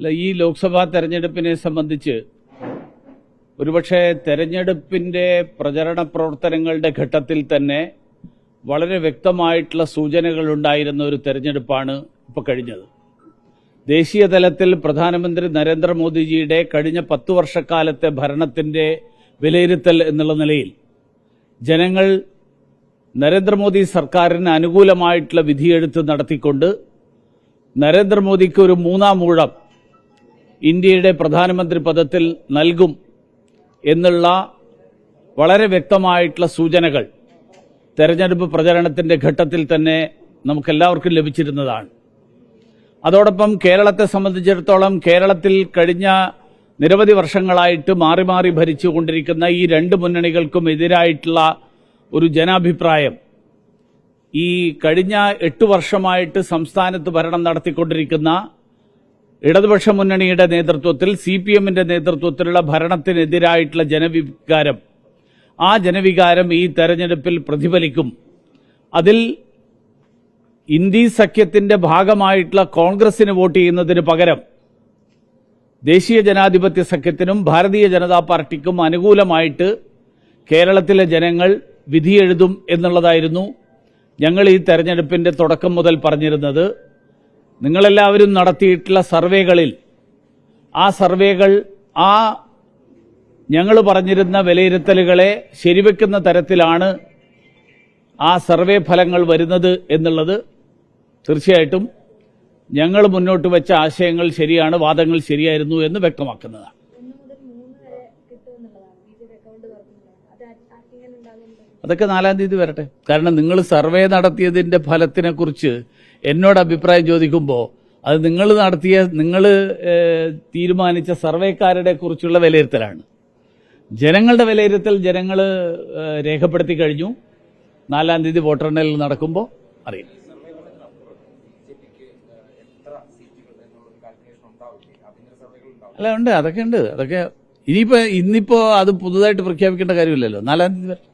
ഈ ലോക്സഭാ തെരഞ്ഞെടുപ്പിനെ സംബന്ധിച്ച് ഒരുപക്ഷെ തെരഞ്ഞെടുപ്പിന്റെ പ്രചരണ പ്രവർത്തനങ്ങളുടെ ഘട്ടത്തിൽ തന്നെ വളരെ വ്യക്തമായിട്ടുള്ള സൂചനകൾ ഉണ്ടായിരുന്ന ഒരു തെരഞ്ഞെടുപ്പാണ് ഇപ്പോൾ കഴിഞ്ഞത്. ദേശീയ തലത്തിൽ പ്രധാനമന്ത്രി നരേന്ദ്രമോദിജിയുടെ കഴിഞ്ഞ പത്തു വർഷക്കാലത്തെ ഭരണത്തിന്റെ വിലയിരുത്തൽ എന്നുള്ള നിലയിൽ ജനങ്ങൾ നരേന്ദ്രമോദി സർക്കാരിന് അനുകൂലമായിട്ടുള്ള വിധിയെഴുത്ത് നടത്തിക്കൊണ്ട് നരേന്ദ്രമോദിക്ക് ഒരു മൂന്നാം ഊഴം ഇന്ത്യയുടെ പ്രധാനമന്ത്രി പദത്തിൽ നൽകും എന്നുള്ള വളരെ വ്യക്തമായിട്ടുള്ള സൂചനകൾ തെരഞ്ഞെടുപ്പ് പ്രചരണത്തിന്റെ ഘട്ടത്തിൽ തന്നെ നമുക്കെല്ലാവർക്കും ലഭിച്ചിരുന്നതാണ്. അതോടൊപ്പം കേരളത്തെ സംബന്ധിച്ചിടത്തോളം കേരളത്തിൽ കഴിഞ്ഞ നിരവധി വർഷങ്ങളായിട്ട് മാറി മാറി ഭരിച്ചുകൊണ്ടിരിക്കുന്ന ഈ രണ്ട് മുന്നണികൾക്കും എതിരായിട്ടുള്ള ഒരു ജനാഭിപ്രായം ഈ കഴിഞ്ഞ എട്ട് വർഷമായിട്ട് സംസ്ഥാനത്ത് ഭരണം നടത്തിക്കൊണ്ടിരിക്കുന്ന ഇടതുപക്ഷ മുന്നണിയുടെ നേതൃത്വത്തിൽ സി പി എമ്മിന്റെ നേതൃത്വത്തിലുള്ള ഭരണത്തിനെതിരായിട്ടുള്ള ജനവികാരം. ആ ജനവികാരം ഈ തെരഞ്ഞെടുപ്പിൽ പ്രതിഫലിക്കും. അതിൽ ഇന്ത്യ സഖ്യത്തിന്റെ ഭാഗമായിട്ടുള്ള കോൺഗ്രസിന് വോട്ട് ചെയ്യുന്നതിന് പകരം ദേശീയ ജനാധിപത്യ സഖ്യത്തിനും ഭാരതീയ ജനതാ പാർട്ടിക്കും അനുകൂലമായിട്ട് കേരളത്തിലെ ജനങ്ങൾ വിധിയെഴുതും എന്നുള്ളതായിരുന്നു ഞങ്ങൾ ഈ തെരഞ്ഞെടുപ്പിന്റെ തുടക്കം മുതൽ പറഞ്ഞിരുന്നത്. നിങ്ങളെല്ലാവരും നടത്തിയിട്ടുള്ള സർവേകളിൽ ആ സർവേകൾ ആ ഞങ്ങൾ പറഞ്ഞിരുന്ന വിലയിരുത്തലുകളെ ശരിവെക്കുന്ന തരത്തിലാണ് ആ സർവേ ഫലങ്ങൾ വരുന്നത് എന്നുള്ളത് തീർച്ചയായിട്ടും ഞങ്ങൾ മുന്നോട്ട് വെച്ച ആശയങ്ങൾ ശരിയാണ് വാദങ്ങൾ ശരിയായിരുന്നു എന്ന് വ്യക്തമാക്കുന്നതാണ്. അതൊക്കെ നാലാം തീയതി വരട്ടെ. കാരണം നിങ്ങൾ സർവേ നടത്തിയതിന്റെ ഫലത്തിനെ കുറിച്ച് എന്നോട് അഭിപ്രായം ചോദിക്കുമ്പോൾ അത് നിങ്ങൾ നടത്തിയ നിങ്ങൾ തീരുമാനിച്ച സർവേക്കാരുടെ കുറിച്ചുള്ള വിലയിരുത്തലാണ്. ജനങ്ങളുടെ വിലയിരുത്തൽ ജനങ്ങൾ രേഖപ്പെടുത്തി കഴിഞ്ഞു. നാലാം തീയതി വോട്ടെണ്ണൽ നടക്കുമ്പോൾ അറിയാം. അല്ല ഉണ്ട്. അതൊക്കെ ഉണ്ട്. അതൊക്കെ ഇനിയിപ്പോ ഇന്നിപ്പോ അത് പുതുതായിട്ട് പ്രഖ്യാപിക്കേണ്ട കാര്യമില്ലല്ലോ. നാലാം തീയതി വരെ.